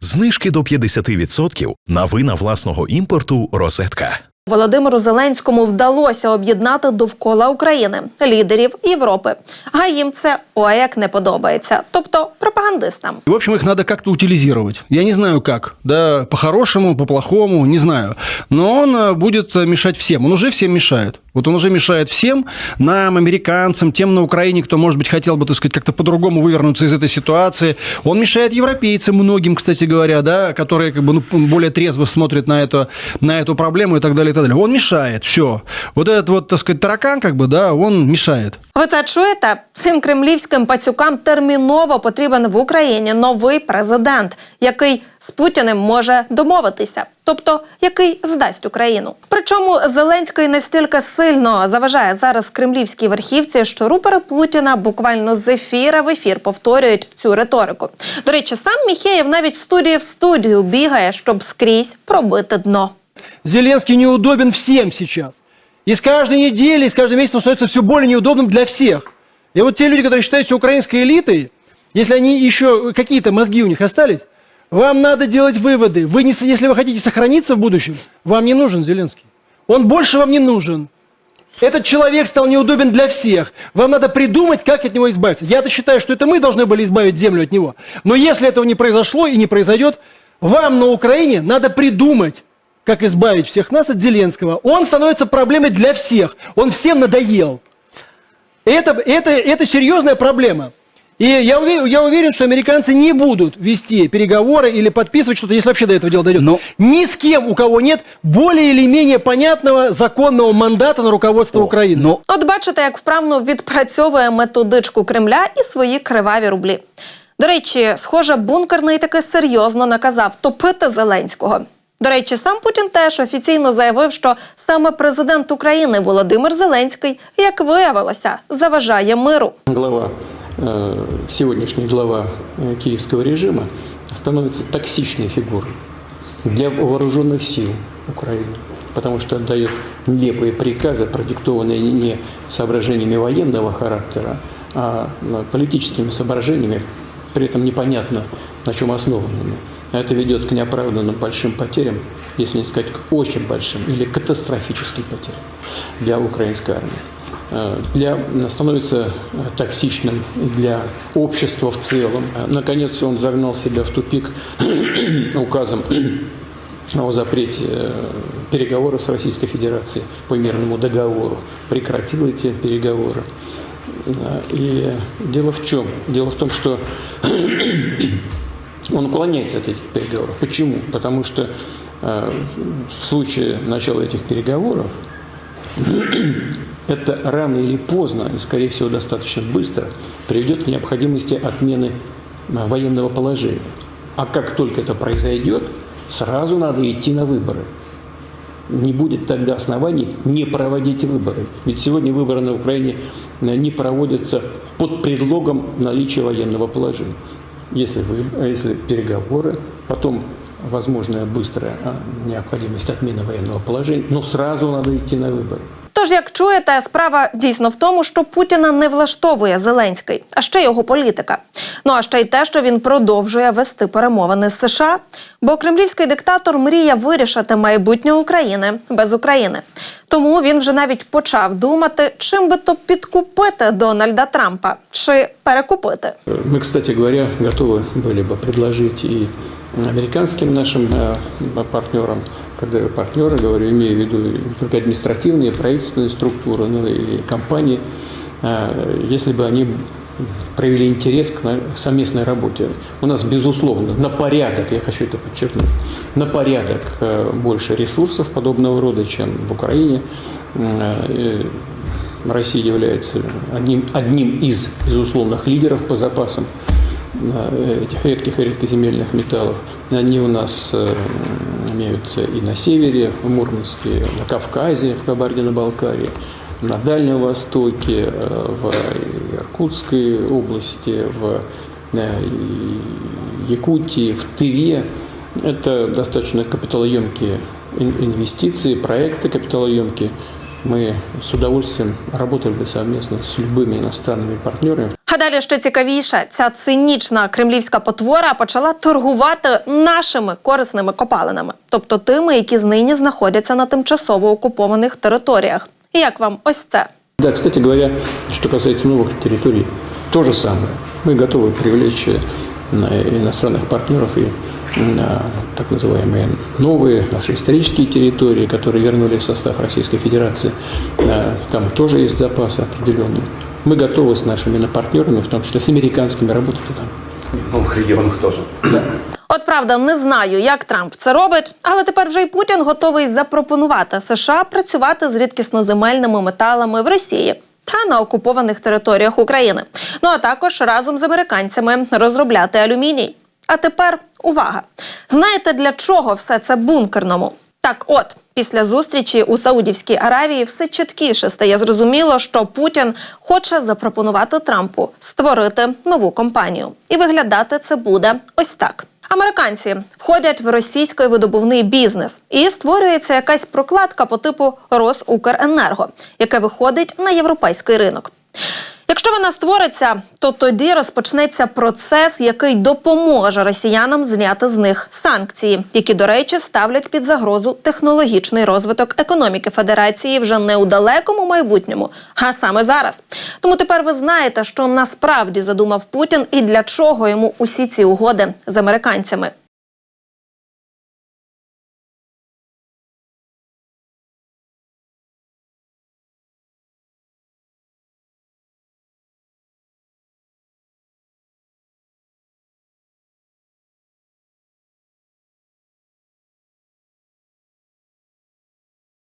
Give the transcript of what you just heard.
Знижки до 50% на вина власного імпорту Розетка. Володимиру Зеленському вдалося об'єднати довкола України лідерів Європи. А їм це ой як не подобається, тобто пропагандистам. В общем, их надо как-то утилизировать. Я не знаю как. Да, по-хорошему, по-плохому, не знаю. Но он э, будет э, мешать всем. Он уже всем мешает. Вот он уже мешает всем, нам, американцам, тем на Украине, кто, может быть, хотел бы, так сказать, как-то по-другому вывернуться из этой ситуации. Он мешает европейцам, многим, кстати говоря, да, которые как бы ну, более трезво смотрят на, это, на эту проблему и так далее, и так далее. Он мешает, все. Вот этот вот, так сказать, таракан, как бы, да, он мешает. Ви це чуєте? Цим кремлівським пацюкам терміново потрібен в Україні новий президент, який з Путіним може домовитися, тобто який здасть Україну. Причому Зеленський настільки сильно заважає зараз кремлівській верхівці, що рупори Путіна буквально з ефіра в ефір повторюють цю риторику. До речі, сам Міхеєв навіть з студії в студію бігає, щоб скрізь пробити дно. Зеленский неудобен всем сейчас. И с каждой недели, и с каждым месяцем становится все более неудобным для всех. И вот те люди, которые считают себя украинской элитой, Если они еще какие-то мозги у них остались, вам надо делать выводы. Вы не, если вы хотите сохраниться в будущем, вам не нужен Зеленский. Он больше вам не нужен. Этот человек стал неудобен для всех. Вам надо придумать, как от него избавиться. Я-то считаю, что это мы должны были избавить землю от него. Но если этого не произошло и не произойдет, вам на Украине надо придумать, как избавить всех нас от Зеленского. Он становится проблемой для всех. Он всем надоел. Это, это, это серьезная проблема. И я уверен, я уверен, что американцы не будут вести переговоры или подписывать что-то, если вообще до этого дела дойдет. Но- Ни с кем, у кого нет более или менее понятного законного мандата на руководство Украины. Ну, От бачите, як вправно відпрацьовує методичку Кремля і свої криваві рублі. До речі, схоже, бункерний таки серйозно наказав топити Зеленського. До речі, сам Путін теж офіційно заявив, що саме президент України Володимир Зеленський, як виявилося, заважає миру. глава, э, сегодняшний глава э, киевского режима становится токсичной фигурой для вооруженных сил Украины, потому что отдает нелепые приказы, продиктованные не соображениями военного характера, а э, политическими соображениями, при этом непонятно на чем основанными. А Это ведет к неоправданным большим потерям, если не сказать к очень большим или катастрофическим потерям для украинской армии э, для, становится э, токсичным для общества в целом. Э, Наконец, он загнал себя в тупик указом о запрете э, переговоров с Российской Федерацией по мирному договору. Прекратил эти переговоры. Э, И дело в чем? Дело в том, что он уклоняется от этих переговоров. Почему? Потому что э, в случае начала этих переговоров это рано или поздно, и скорее всего достаточно быстро, приведет к необходимости отмены а, военного положения. А как только это произойдет, сразу надо идти на выборы. Не будет тогда оснований не проводить выборы. Ведь сегодня выборы на Украине а, не проводятся под предлогом наличия военного положения. Если, вы- если переговоры, потом возможная быстрая а, необходимость отмены военного положения, но сразу надо идти на выборы. Тож, як чуєте, справа дійсно в тому, що Путіна не влаштовує Зеленський, а ще його політика. Ну а ще й те, що він продовжує вести перемовини з США. Бо кремлівський диктатор мріє вирішити майбутнє України без України. Тому він вже навіть почав думати, чим би то підкупити Дональда Трампа чи перекупити. Мы, кстати говоря, готовы были бы предложить и американским нашим э, партнерам, когда я партнеры, говорю, имею в виду не только административные, правительственные структуры, но и компании, э, если бы они проявили интерес к совместной работе. У нас, безусловно, на порядок, я хочу это подчеркнуть, на порядок э, больше ресурсов подобного рода, чем в Украине. Э, Россия является одним, одним из безусловных лидеров по запасам э, этих редких и редкоземельных металлов. Они у нас имеются и на севере, в Мурманске, на Кавказе, в Кабардино-Балкарии, на Дальнем Востоке, в Иркутской области, в э, Якутии, в Тыве. Это достаточно капиталоемкие ин- инвестиции, проекты капиталоемкие. Мы с удовольствием работали бы совместно с любыми иностранными партнерами, Гадаю, далі ще цікавіше, ця цинічна кремлівська потвора почала торгувати нашими корисними копалинами, тобто тими, які нині знаходяться на тимчасово окупованих територіях. І як вам ось це? Да, кстати говоря, что касается новых территорий, то же самое. Мы готовы привлечь э, иностранных партнеров и на так называемые новые наши исторические территории, которые вернули в состав Российской Федерации. Э, Там тоже есть запасы определенные. Мы готовы с нашими партнерами, в том числе с американскими, работать туда. В новых регионах тоже. От правда, не знаю, як Трамп це робить, але тепер вже й Путін готовий запропонувати США працювати з рідкісноземельними металами в Росії та на окупованих територіях України. Ну а також разом з американцями розробляти алюміній. А тепер увага! Знаєте, для чого все це бункерному? Так, от після зустрічі у Саудівській Аравії все чіткіше стає зрозуміло, що Путін хоче запропонувати Трампу створити нову компанію, і виглядати це буде ось так. Американці входять в російський видобувний бізнес і створюється якась прокладка по типу Росукренерго, яке виходить на європейський ринок. Якщо вона створиться, то тоді розпочнеться процес, який допоможе росіянам зняти з них санкції, які, до речі, ставлять під загрозу технологічний розвиток економіки Федерації вже не у далекому майбутньому, а саме зараз. Тому тепер ви знаєте, що насправді задумав Путін і для чого йому усі ці угоди з американцями.